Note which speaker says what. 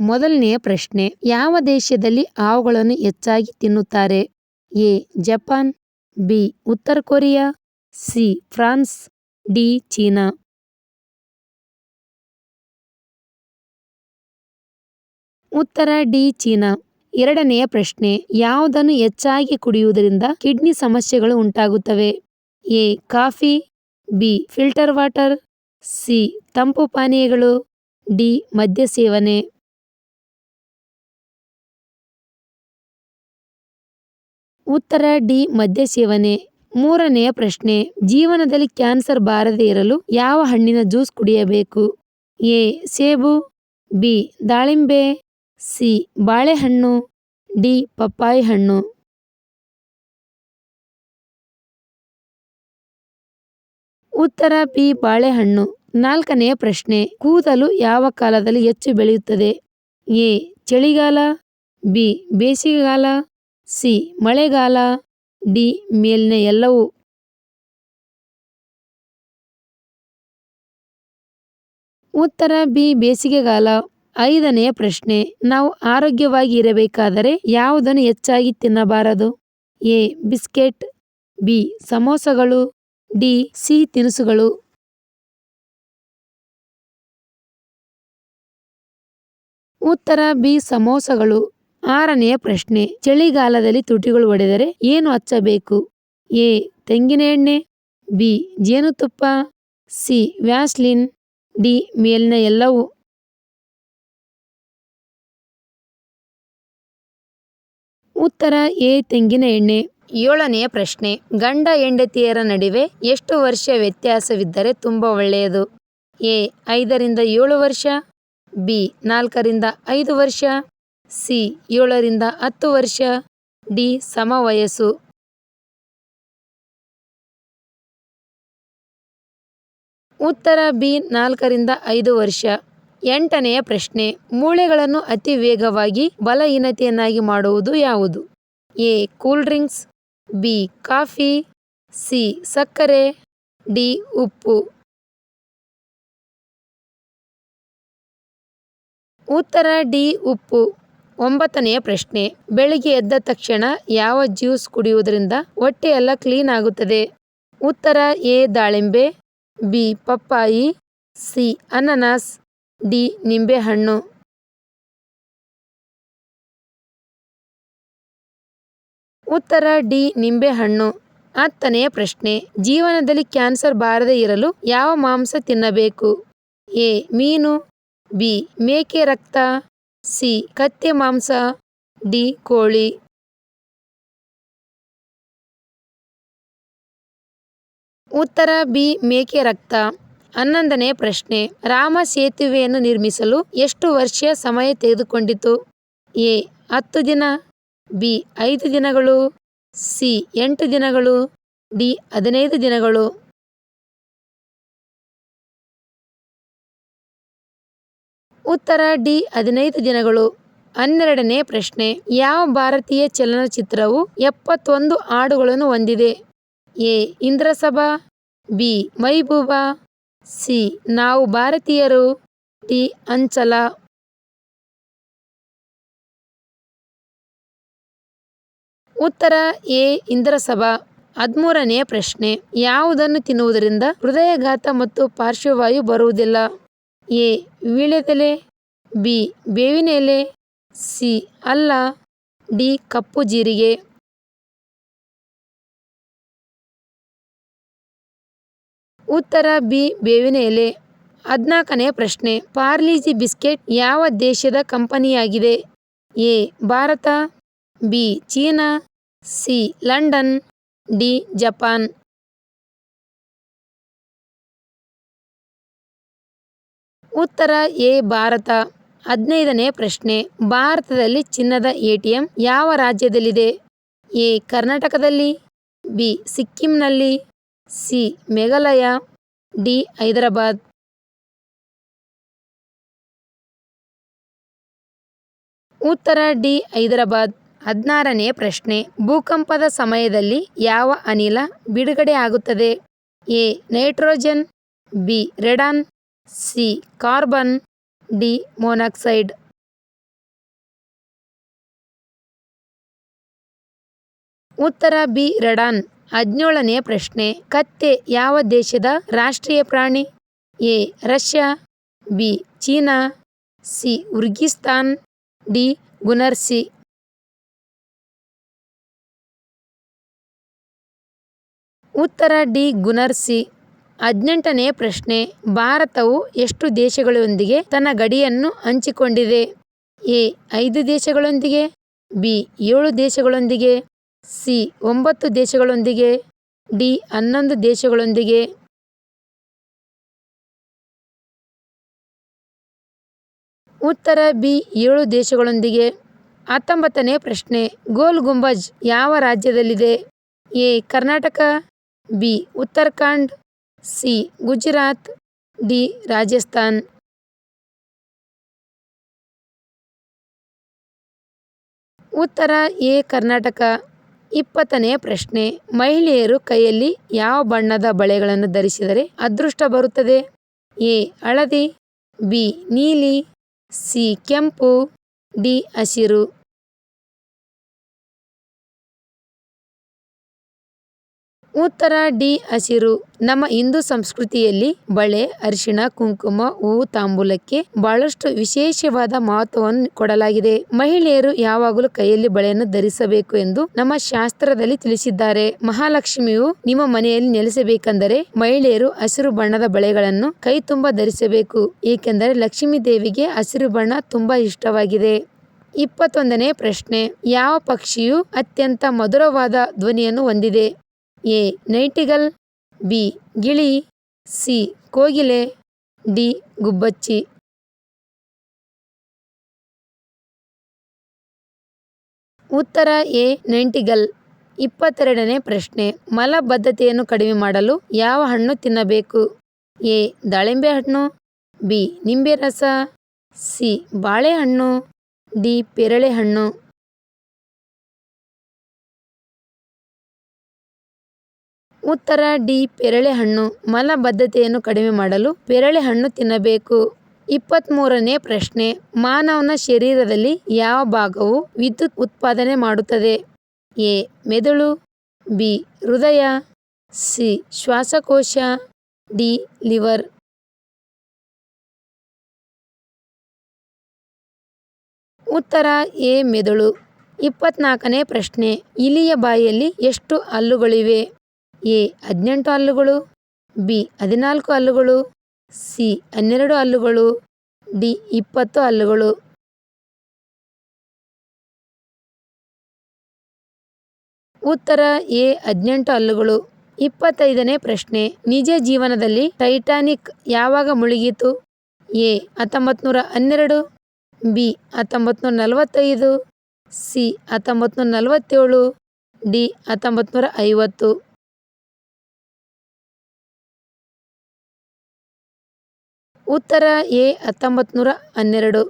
Speaker 1: ಮೊದಲನೆಯ ಪ್ರಶ್ನೆ, ಯಾವ ದೇಶದಲ್ಲಿ ಹಾವುಗಳನ್ನು ಹೆಚ್ಚಾಗಿ ತಿನ್ನುತ್ತಾರೆ? ಎ, ಜಪಾನ್, ಬಿ, ಉತ್ತರ Korea, C, France, D, China. ಉತ್ತರ ಡಿ, ಚೀನಾ. ಎರಡನೆಯ ಪ್ರಶ್ನೆ, ಯಾವುದನ್ನು ಹೆಚ್ಚಾಗಿ ಕುಡಿಯುವುದರಿಂದ ಕಿಡ್ನಿ ಸಮಸ್ಯೆಗಳು ಉಂಟಾಗುತ್ತವೆ? A, coffee, B, filter water, C, ತಂಪು ಪಾನೀಯಗಳು, ಡಿ ಮದ್ಯ ಸೇವನೆ ಉತ್ತರ ಡಿ ಮದ್ಯ ಸೇವನೆ. ಮೂರನೆಯ ಪ್ರಶ್ನೆ, ಜೀವನದಲ್ಲಿ ಕ್ಯಾನ್ಸರ್ ಬಾರದೇ ಇರಲು ಯಾವ ಹಣ್ಣಿನ ಜ್ಯೂಸ್ ಕುಡಿಯಬೇಕು? ಎ, ಸೇಬು, ಬಿ, ದಾಳಿಂಬೆ, ಸಿ, ಬಾಳೆಹಣ್ಣು, ಡಿ, ಪಪ್ಪಾಯಿ ಹಣ್ಣು. ಉತ್ತರ ಬಿ, ಬಾಳೆಹಣ್ಣು. ನಾಲ್ಕನೆಯ ಪ್ರಶ್ನೆ, ಕೂದಲು ಯಾವ ಕಾಲದಲ್ಲಿ ಹೆಚ್ಚು ಬೆಳೆಯುತ್ತದೆ? ಎ, ಚಳಿಗಾಲ, ಬಿ, ಬೇಸಿಗೆಗಾಲ ಸಿ. ಮಳೆಗಾಲ, ಡಿ. ಮೇಲಿನ ಎಲ್ಲವೂ ಉತ್ತರ ಬಿ. ಬೇಸಿಗೆಗಾಲ. ಐದನೆಯ ಪ್ರಶ್ನೆ, ನಾವು ಆರೋಗ್ಯವಾಗಿ ಇರಬೇಕಾದರೆ ಯಾವುದನ್ನು ಹೆಚ್ಚಾಗಿ ತಿನ್ನಬಾರದು? ಎ. Biscuit, B. ಸಮೋಸಗಳು, ಡಿ. ಸಿಹಿ ತಿನಿಸುಗಳು. ಉತ್ತರ ಬಿ. ಸಮೋಸಗಳು. ಆರನೆಯ ಪ್ರಶ್ನೆ, ಚಳಿಗಾಲದಲ್ಲಿ ತುಟಿಗಳು ಒಡೆದರೆ ಏನು ಹಚ್ಚಬೇಕು? ಎ, ತೆಂಗಿನ ಎಣ್ಣೆ, ಬಿ, ಜೇನುತುಪ್ಪ, ಸಿ, ವ್ಯಾಸ್ಲಿನ್, ಡಿ, ಮೇಲಿನ ಎಲ್ಲವೂ. ಉತ್ತರ, ಎ, ತೆಂಗಿನ ಎಣ್ಣೆ. ಏಳನೆಯ ಪ್ರಶ್ನೆ, ಗಂಡ ಹೆಂಡತಿಯರ ನಡುವೆ ಎಷ್ಟು ವರ್ಷ ವ್ಯತ್ಯಾಸವಿದ್ದರೆ ತುಂಬ ಒಳ್ಳೆಯದು? ಎ, ಐದರಿಂದ ಏಳು ವರ್ಷ, ಬಿ, ನಾಲ್ಕರಿಂದ ಐದು ವರ್ಷ ಸಿ, ಏಳರಿಂದ ಹತ್ತು ವರ್ಷ, ಡಿ ಸಮ ವಯಸ್ಸು ಉತ್ತರ ಬಿ, ನಾಲ್ಕರಿಂದ ಐದು ವರ್ಷ. ಎಂಟನೆಯ ಪ್ರಶ್ನೆ, ಮೂಳೆಗಳನ್ನು ಅತಿ ವೇಗವಾಗಿ ಬಲಹೀನತೆಯನ್ನಾಗಿ ಮಾಡುವುದು ಯಾವುದು? A, cool drinks, B, coffee, C, ಸಕ್ಕರೆ, ಡಿ, ಉಪ್ಪು. ಉತ್ತರ ಡಿ, ಉಪ್ಪು. ಒಂಬತ್ತನೆಯ ಪ್ರಶ್ನೆ, ಬೆಳಿಗ್ಗೆ ಎದ್ದ ತಕ್ಷಣ ಯಾವ ಜ್ಯೂಸ್ ಕುಡಿಯುವುದರಿಂದ ಹೊಟ್ಟೆಯೆಲ್ಲ ಕ್ಲೀನ್ ಆಗುತ್ತದೆ? ಉತ್ತರ, ಎ, ದಾಳಿಂಬೆ, ಬಿ, ಪಪ್ಪಾಯಿ, ಸಿ, ಅನನಾಸ್, ಡಿ, ನಿಂಬೆಹಣ್ಣು. ಉತ್ತರ, ಡಿ, ನಿಂಬೆಹಣ್ಣು. ಹತ್ತನೆಯ ಪ್ರಶ್ನೆ, ಜೀವನದಲ್ಲಿ ಕ್ಯಾನ್ಸರ್ ಬಾರದೇ ಇರಲು ಯಾವ ಮಾಂಸ ತಿನ್ನಬೇಕು? ಎ, ಮೀನು, ಬಿ, ಮೇಕೆ ರಕ್ತ ಸಿ. ಕತ್ತೆ, ಮಾಂಸ, ಡಿ, ಕೋಳಿ. ಉತ್ತರ, ಬಿ, ಮೇಕೆ ರಕ್ತ. ಹನ್ನೊಂದನೇ ಪ್ರಶ್ನೆ. ರಾಮ ಸೇತುವೆಯನ್ನು ನಿರ್ಮಿಸಲು ಎಷ್ಟು ವರ್ಷ ಸಮಯ ತೆಗೆದುಕೊಂಡಿತು? ಎ, ಹತ್ತು ದಿನ. ಬಿ, ಐದು ದಿನಗಳು. ಸಿ, ಎಂಟು ದಿನಗಳು. ಡಿ, ಹದಿನೈದು ದಿನಗಳು. ಉತ್ತರ ಡಿ ಹದಿನೈದು ದಿನಗಳು. ಹನ್ನೆರಡನೇ ಪ್ರಶ್ನೆ, ಯಾವ ಭಾರತೀಯ ಚಲನಚಿತ್ರವು ಎಪ್ಪತ್ತೊಂದು ಹಾಡುಗಳನ್ನು ಹೊಂದಿದೆ? A, Indrasabha, B, Mehbooba, C, ನಾವು ಭಾರತೀಯರು, ಡಿ, ಅಂಚಲ. ಉತ್ತರ ಎ, ಇಂದ್ರಸಭಾ. ಹದಿಮೂರನೆಯ ಪ್ರಶ್ನೆ, ಯಾವುದನ್ನು ತಿನ್ನುವುದರಿಂದ ಹೃದಯಾಘಾತ ಮತ್ತು ಪಾರ್ಶ್ವವಾಯು ಬರುವುದಿಲ್ಲ? ಎ ವೀಳ್ಯದೆಲೆ ಬಿ ಬೇವಿನ ಎಲೆ ಸಿ ಅಲ್ಲ, ಡಿ ಕಪ್ಪು ಜೀರಿಗೆ. ಉತ್ತರ ಬಿ ಬೇವಿನ ಎಲೆ ಹದಿನಾಲ್ಕನೇ ಪ್ರಶ್ನೆ, ಪಾರ್ಲಿಜಿ ಬಿಸ್ಕೆಟ್ ಯಾವ ದೇಶದ ಕಂಪನಿಯಾಗಿದೆ? A Bharat, B China, C London, D Japan. ಉತ್ತರ ಎ, ಭಾರತ. ಹದಿನೈದನೇ ಪ್ರಶ್ನೆ. ಭಾರತದಲ್ಲಿ ಚಿನ್ನದ ಎಟಿಎಂ ಯಾವ ರಾಜ್ಯದಲ್ಲಿದೆ? ಎ, ಕರ್ನಾಟಕದಲ್ಲಿ, ಬಿ, ಸಿಕ್ಕಿಂನಲ್ಲಿ, ಸಿ, ಮೇಘಾಲಯ, ಡಿ, ಹೈದರಾಬಾದ್. ಉತ್ತರ ಡಿ, ಹೈದರಾಬಾದ್. ಹದಿನಾರನೇ ಪ್ರಶ್ನೆ. ಭೂಕಂಪದ ಸಮಯದಲ್ಲಿ ಯಾವ ಅನಿಲ ಬಿಡುಗಡೆ ಆಗುತ್ತದೆ? A, nitrogen, B, radon. C, carbon D monoxide. ಉತ್ತರ ಬಿ, ರಡಾನ್. ಹದಿನೇಳನೆಯ ಪ್ರಶ್ನೆ, ಕತ್ತೆ ಯಾವ ದೇಶದ ರಾಷ್ಟ್ರೀಯ ಪ್ರಾಣಿ? A, Russia. B, China. C, ಉರ್ಗಿಸ್ತಾನ್. D Guernsey ಉತ್ತರ ಡಿ ಗುನರ್ಸಿ ಹದಿನೆಂಟನೆಯ ಪ್ರಶ್ನೆ, ಭಾರತವು ಎಷ್ಟು ದೇಶಗಳೊಂದಿಗೆ ತನ್ನ ಗಡಿಯನ್ನು ಹಂಚಿಕೊಂಡಿದೆ? ಎ, ಐದು ದೇಶಗಳೊಂದಿಗೆ, ಬಿ, ಏಳು ದೇಶಗಳೊಂದಿಗೆ, ಸಿ, ಒಂಬತ್ತು ದೇಶಗಳೊಂದಿಗೆ, ಡಿ, ಹನ್ನೊಂದು ದೇಶಗಳೊಂದಿಗೆ. ಉತ್ತರ, ಬಿ, ಏಳು ದೇಶಗಳೊಂದಿಗೆ. ಹತ್ತೊಂಬತ್ತನೇ ಪ್ರಶ್ನೆ, ಗೋಲ್ ಗುಂಬಜ್ ಯಾವ ರಾಜ್ಯದಲ್ಲಿದೆ? A, Karnataka, B, Uttarakhand. C. Gujarat, D. Rajasthan. ಉತ್ತರ ಎ. ಕರ್ನಾಟಕ. ಇಪ್ಪತ್ತನೆಯ ಪ್ರಶ್ನೆ. ಮಹಿಳೆಯರು ಕೈಯಲ್ಲಿ ಯಾವ ಬಣ್ಣದ ಬಳೆಗಳನ್ನು ಧರಿಸಿದರೆ ಅದೃಷ್ಟ ಬರುತ್ತದೆ? ಎ. ಹಳದಿ. ಬಿ. ನೀಲಿ. ಸಿ. ಕೆಂಪು. ಡಿ. ಹಸಿರು. ಉತ್ತರ ಡಿ ಹಸಿರು. ನಮ್ಮ ಹಿಂದೂ ಸಂಸ್ಕೃತಿಯಲ್ಲಿ ಬಳೆ, ಅರಿಶಿಣ, ಕುಂಕುಮ, ಹೂವು, ತಾಂಬೂಲಕ್ಕೆ ಬಹಳಷ್ಟು ವಿಶೇಷವಾದ ಮಹತ್ವವನ್ನು ಕೊಡಲಾಗಿದೆ. ಮಹಿಳೆಯರು ಯಾವಾಗಲೂ ಕೈಯಲ್ಲಿ ಬಳೆಯನ್ನು ಧರಿಸಬೇಕು ಎಂದು ನಮ್ಮ ಶಾಸ್ತ್ರದಲ್ಲಿ ತಿಳಿಸಿದ್ದಾರೆ. ಮಹಾಲಕ್ಷ್ಮಿಯು ನಿಮ್ಮ ಮನೆಯಲ್ಲಿ ನೆಲೆಸಬೇಕೆಂದರೆ ಮಹಿಳೆಯರು ಹಸಿರು ಬಣ್ಣದ ಬಳೆಗಳನ್ನು ಕೈ ತುಂಬಾ ಧರಿಸಬೇಕು. ಏಕೆಂದರೆ ಲಕ್ಷ್ಮೀ ದೇವಿಗೆ ಹಸಿರು ಬಣ್ಣ ತುಂಬಾ ಇಷ್ಟವಾಗಿದೆ. ಇಪ್ಪತ್ತೊಂದನೇ ಪ್ರಶ್ನೆ. ಯಾವ ಪಕ್ಷಿಯು ಅತ್ಯಂತ ಮಧುರವಾದ ಧ್ವನಿಯನ್ನು ಹೊಂದಿದೆ? ಎ. Nightingale, B. ಗಿಳಿ, ಸಿ. ಕೋಗಿಲೆ, ಡಿ. ಗುಬ್ಬಚ್ಚಿ. ಉತ್ತರ ಎ. ನೈಂಟಿಗಲ್. ಇಪ್ಪತ್ತೆರಡನೇ ಪ್ರಶ್ನೆ. ಮಲಬದ್ಧತೆಯನ್ನು ಕಡಿಮೆ ಮಾಡಲು ಯಾವ ಹಣ್ಣು ತಿನ್ನಬೇಕು? ಎ. ದಾಳಿಂಬೆ ಹಣ್ಣು, ಬಿ. ನಿಂಬೆ ರಸ, ಸಿ. ಬಾಳೆಹಣ್ಣು, ಡಿ. ಪೇರಳೆ ಉತ್ತರ ಡಿ ಪೇರಳೆ ಹಣ್ಣು ಮಲಬದ್ಧತೆಯನ್ನು ಕಡಿಮೆ ಮಾಡಲು ಪೇರಳೆ ಹಣ್ಣು ತಿನ್ನಬೇಕು. ಇಪ್ಪತ್ತ್ಮೂರನೇ ಪ್ರಶ್ನೆ, ಮಾನವನ ಶರೀರದಲ್ಲಿ ಯಾವ ಭಾಗವು ವಿದ್ಯುತ್ ಉತ್ಪಾದನೆ ಮಾಡುತ್ತದೆ? ಎ, ಮೆದುಳು, ಬಿ, ಹೃದಯ, ಸಿ, ಶ್ವಾಸಕೋಶ, ಡಿ, ಲಿವರ್. ಉತ್ತರ ಎ, ಮೆದುಳು. ಇಪ್ಪತ್ನಾಲ್ಕನೇ ಪ್ರಶ್ನೆ, ಇಲಿಯ ಬಾಯಲ್ಲಿ ಎಷ್ಟು ಹಲ್ಲುಗಳಿವೆ? ಎ ಹದಿನೆಂಟು ಹಲ್ಲುಗಳು, ಬಿ ಹದಿನಾಲ್ಕು ಹಲ್ಲುಗಳು, ಸಿ ಹನ್ನೆರಡು ಹಲ್ಲುಗಳು, ಡಿ ಇಪ್ಪತ್ತು ಹಲ್ಲುಗಳು. ಉತ್ತರ ಎ ಹದಿನೆಂಟು ಹಲ್ಲುಗಳು. ಇಪ್ಪತ್ತೈದನೇ ಪ್ರಶ್ನೆ. ನಿಜ ಜೀವನದಲ್ಲಿ ಟೈಟಾನಿಕ್ ಯಾವಾಗ ಮುಳುಗಿತು? ಎ ಹತ್ತೊಂಬತ್ತು ನೂರ ಹನ್ನೆರಡು, ಬಿ ಹತ್ತೊಂಬತ್ತು ನೂರ ನಲವತ್ತೈದು, ಸಿ ಹತ್ತೊಂಬತ್ತು ನೂರ ನಲವತ್ತೇಳು, ಡಿ ಹತ್ತೊಂಬತ್ತು ನೂರ ಐವತ್ತು. ಉತ್ತರ ಎ ಹತ್ತೊಂಬತ್ತು ನೂರ ಹನ್ನೆರಡು.